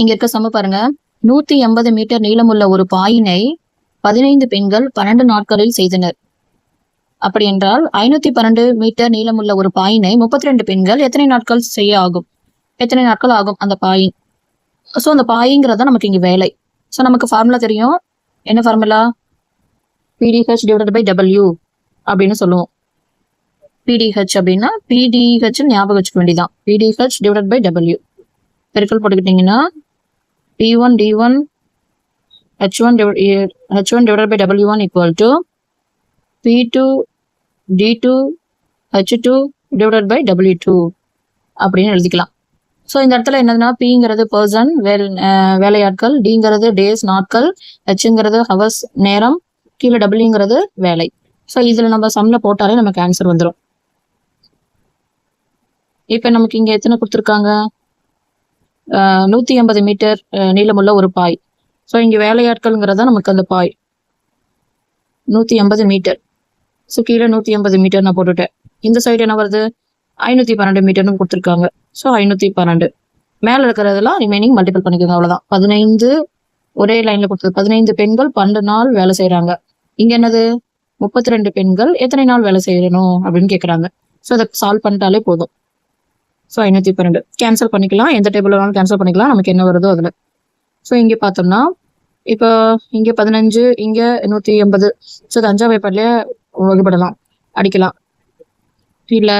இங்க இருக்க சம பாருங்க. நூத்தி எண்பது மீட்டர் நீளமுள்ள ஒரு பாயினை பதினைந்து பெண்கள் பன்னெண்டு நாட்களில் செய்தனர். அப்படி என்றால் ஐநூத்தி பன்னெண்டு மீட்டர் நீளமுள்ள ஒரு பாயினை முப்பத்தி ரெண்டு பெண்கள் எத்தனை நாட்கள் செய்ய ஆகும்? எத்தனை நாட்கள் ஆகும் அந்த பாயின்? ஸோ அந்த பாயிங்கிறது தான் நமக்கு இங்க வேலை. ஸோ நமக்கு ஃபார்முலா தெரியும். என்ன formula PDH divided by W அப்படின்னு சொல்லுவோம். பிடிஹெச் அப்படின்னா பிடிஹெச் ஞாபகம் வச்சுக்க வேண்டியதான் பிடிஹெச் டிவைடட் பை டபிள்யூ பெருக்கல் போட்டுக்கிட்டீங்கன்னா D one D one H one H one to by W one divided by P two D two H two by two அப்படின்னு எழுதிக்கலாம். So இந்த இடத்துல என்னதுன்னா பிங்கிறது பர்சன் வேல் வேலையாட்கள் டிங்கிறது டேஸ் நாட்கள் ஹெச்ங்கிறது ஹவர்ஸ் நேரம் கீழே டபிள்யூங்கிறது வேலை. ஸோ இதில் நம்ம சம்மில் போட்டாலே நமக்கு ஆன்சர் வந்துடும் இப்போ நமக்கு இங்கே எத்தனை கொடுத்துருக்காங்க? நூற்றி ஐம்பது மீட்டர் நீளமுள்ள ஒரு பாய். ஸோ இங்கே வேலையாட்கள்ங்கிறது தான் நமக்கு அந்த பாய். நூற்றி ஐம்பது மீட்டர். ஸோ கீழே நூற்றி ஐம்பது மீட்டர் நான் போட்டுட்டேன். இந்த சைடு என்ன வருது? ஐநூற்றி பன்னெண்டு மீட்டர்னு கொடுத்துருக்காங்க. ஸோ ஐநூற்றி பன்னெண்டு. மேலே இருக்கிறதெல்லாம் ரிமைனிங் மல்டிபிள் பண்ணிக்கோங்க அவ்வளோதான் பதினைந்து ஒரே லைனில் கொடுத்தது. பதினைந்து பெண்கள் பன்னெண்டு நாள் வேலை செய்கிறாங்க இங்கே என்னது? முப்பத்தி ரெண்டு பெண்கள் எத்தனை நாள் வேலை செய்யணும் அப்படின்னு கேட்குறாங்க ஸோ அதை சால்வ் பண்ணிட்டாலே போதும். ஸோ ஐநூற்றி பன்னெண்டு கேன்சல் பண்ணிக்கலாம். எந்த டேபிள் வேணாலும் கேன்சல் பண்ணிக்கலாம். நமக்கு என்ன வருதோ அதில். ஸோ இங்கே பார்த்தோம்னா இப்போ இங்கே பதினஞ்சு இங்கே நூற்றி எண்பது. ஸோ இது அஞ்சாம் வைப்பாட்லேயே வகுப்படலாம் அடிக்கலாம். இல்லை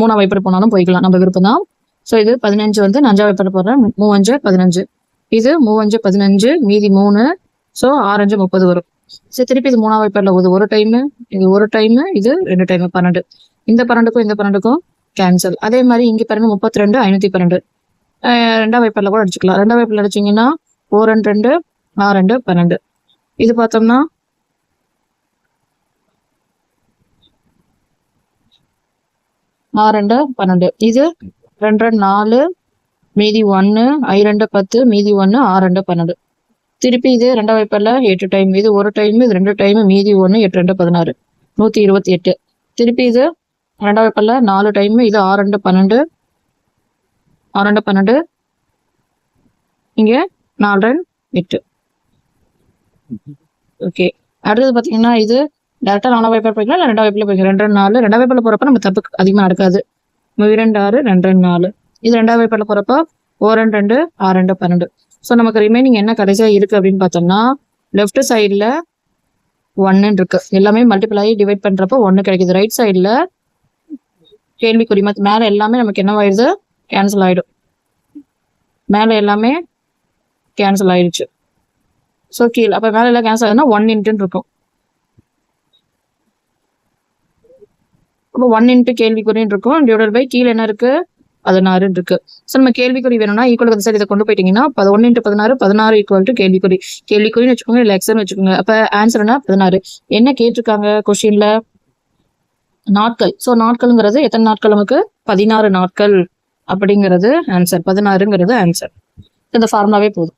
மூணாம் வைப்பர் போனாலும் போய்க்கலாம். நம்ம விருப்பம் தான் ஸோ இது பதினஞ்சு வந்து நான் அஞ்சாம் வைப்பர் போடுறேன். மூவஞ்சு பதினஞ்சு. இது மூவஞ்சு பதினஞ்சு மீதி மூணு. ஸோ ஆரஞ்சு முப்பது வரும். சரி திருப்பி இது மூணாம் வைப்பரில் இது ஒரு டைமு இது ஒரு டைமு இது ரெண்டு டைமு பன்னெண்டு. இந்த பன்னெண்டுக்கும் இந்த பன்னெண்டுக்கும் கேன்சல் அதே மாதிரி இங்கே பாருங்க முப்பத்தி ரெண்டு ஐநூற்றி பன்னெண்டு ரெண்டாம் வைப்பரில் கூட அடிச்சுக்கலாம். ரெண்டாம் வைப்பரில் அடிச்சிங்கன்னா ஓ ரெண்டு ரெண்டு ஆ ரெண்டு பன்னெண்டு. இது பார்த்தோம்னா ஆ ரெண்டு பன்னெண்டு. இது ரெண்டு ரெண்டு நாலு மீதி ஒன்று ஐ ரெண்டு பத்து மீதி ஒன்று ஆ ரெண்டு பன்னெண்டு. திருப்பி இது ரெண்டாம் வைப்பரில் எட்டு டைம் இது ஒரு டைம் இது ரெண்டு டைம் மீதி ஒன்று எட்டு ரெண்டு பதினாறு. நூற்றி இருபத்தி எட்டு. திருப்பி இது ரெண்டாவது பல்ல நாலு டைம் இது ஆறு ரெண்டு பன்னெண்டு. ஆறு ரெண்டு பன்னெண்டு. இங்கே நாலு ரெண்டு எட்டு. ஓகே அடுத்தது பார்த்தீங்கன்னா இது டேரெக்டாக நாலாம் வாய்ப்பில் போய்க்கலாம் இல்லை ரெண்டாம் வைப்பில் போய்க்கலாம் ரெண்டு ரெண்டு நாலு ரெண்டாம் வாய்ப்பில் போகிறப்ப நம்ம தப்பு அதிகமாக நடக்காது. மூணு ரெண்டு ஆறு ரெண்டு ரெண்டு நாலு. இது ரெண்டாம் வைப்பில் போகிறப்ப ஓ ரெண்டு ரெண்டு ஆறு ரெண்டு பன்னெண்டு. ஸோ நமக்கு ரிமைனிங் என்ன கடைசியாக இருக்குது அப்படின்னு பார்த்தோம்னா லெஃப்ட் சைடில் ஒன்னு இருக்கு. எல்லாமே மல்டிப்ளை டிவைட் பண்ணுறப்போ ஒன்று கிடைக்குது. ரைட் சைடில் கேள்விக்குறி. மத்த மேலே எல்லாமே நமக்கு என்னவாயிடுது கேன்சல் ஆகிடும் மேலே எல்லாமே கேன்சல் ஆயிடுச்சு. ஸோ கீழே அப்போ மேலே எல்லாம் கேன்சல் ஆகுதுன்னா ஒன் இன்ட்டுன்னு இருக்கும். அப்போ ஒன் இன்ட்டு கேள்விக்குறின்னு இருக்கும். டிவைடட் பை கீழே என்ன இருக்கு? பதினாறுன்னு இருக்கு. ஸோ நம்ம கேள்விக்குறி வேணும்னா ஈக்குவல் சரி இதை கொண்டு போயிட்டீங்கன்னா பத ஒன்று இன்ட்டு பதினாறு பதினாறு ஈக்குவல் டு கேள்விக்குறி. கேள்விக்குறின்னு வச்சுக்கோங்க இல்லை எக்ஸாம் வச்சுக்கோங்க. அப்போ ஆன்சர்னா பதினாறு. என்ன கேட்டிருக்காங்க கொஸ்டின்ல நாட்கள். ஸோ நாட்கள்ங்கிறது எத்தனை நாட்கள் நமக்கு? பதினாறு நாட்கள் அப்படிங்கிறது ஆன்சர் பதினாறுங்கிறது ஆன்சர் இந்த ஃபார்முலாவே போதும்.